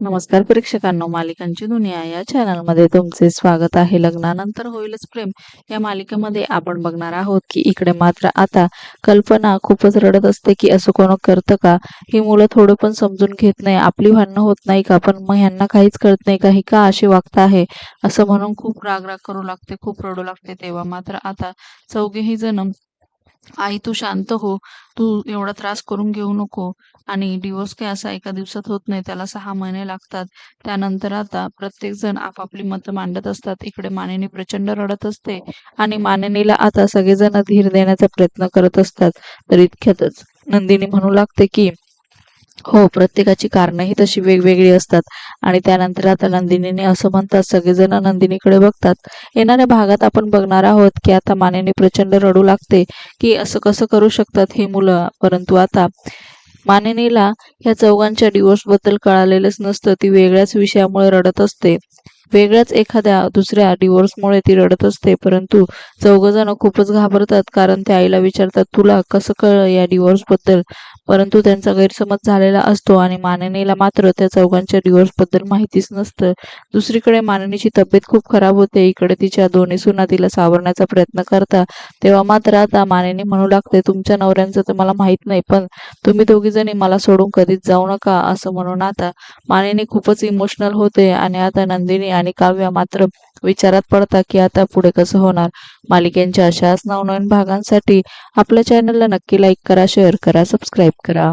नमस्कार प्रेक्षकांनो मालिकांची दुनिया या चॅनलमध्ये तुमचे स्वागत आहे. लग्नानंतर होईलच प्रेम. या मालिकेमध्ये आपण बघणार आहोत की इकडे मात्र आता कल्पना खूपच रडत असते की असं कोण करतं का? ही मुलं थोडं पण समजून घेत नाही. आपली भांडणं होत नाही का? पण मग ह्यांना काहीच कळत नाही का? ही का अशी वागत आहे? असं म्हणून खूप राग राग करू लागते खूप रडू लागते. तेव्हा मात्र आता चौघेही जण आई तू शांत हो. तू एवढा त्रास करून घेऊ नको. आणि डिवोर्स काय असा एका दिवसात होत नाही त्याला सहा महिने लागतात. त्यानंतर आता प्रत्येक जण आपापली मतं मांडत असतात. इकडे मानिनी प्रचंड रडत असते आणि मानिनीला आता सगळेजण धीर देण्याचा प्रयत्न करत असतात. तर इतक्यातच नंदिनी म्हणू लागते की हो प्रत्येकाची कारणंही तशी वेगवेगळी असतात. आणि त्यानंतर आता नंदिनीने असं म्हणतात सगळेजण नंदिनीकडे बघतात. येणाऱ्या भागात आपण बघणार आहोत की आता मानेने प्रचंड रडू लागते की असं कसं करू शकतात ही मुलं. परंतु आता मानिनीला ह्या चौघांच्या डिवोर्सबद्दल कळालेलंच नसतं. ती वेगळ्याच विषयामुळे रडत असते. वेगळ्याच एखाद्या दुसऱ्या डिवोर्समुळे ती रडत असते परंतु चौघजण खूपच घाबरतात कारण त्या आईला विचारतात तुला कसं कळलं या डिवोर्सबद्दल परंतु त्यांचा गैरसमज झालेला असतो आणि माननीला मात्र त्या चौघांच्या डिवोर्सबद्दल माहितीच नसतं. दुसरीकडे माननीची तब्येत खूप खराब होते. इकडे तिच्या दोन्ही सुना तिला सावरण्याचा प्रयत्न करता. तेव्हा मात्र आता माननी म्हणू लागते तुमच्या नवऱ्यांचं तर मला माहीत नाही पण तुम्ही दोघीजणी मला सोडून कधीच जाऊ नका असं म्हणून आता मानिनी खूपच इमोशनल होते आणि आता नंदिनी आणि काव्य मात्र विचारात पडता की आता पुढे कसं होणार? मालिकेंच्या अशाच नवनवीन भागांसाठी आपल्या चॅनलला नक्की लाईक करा शेअर करा सबस्क्राईब करा.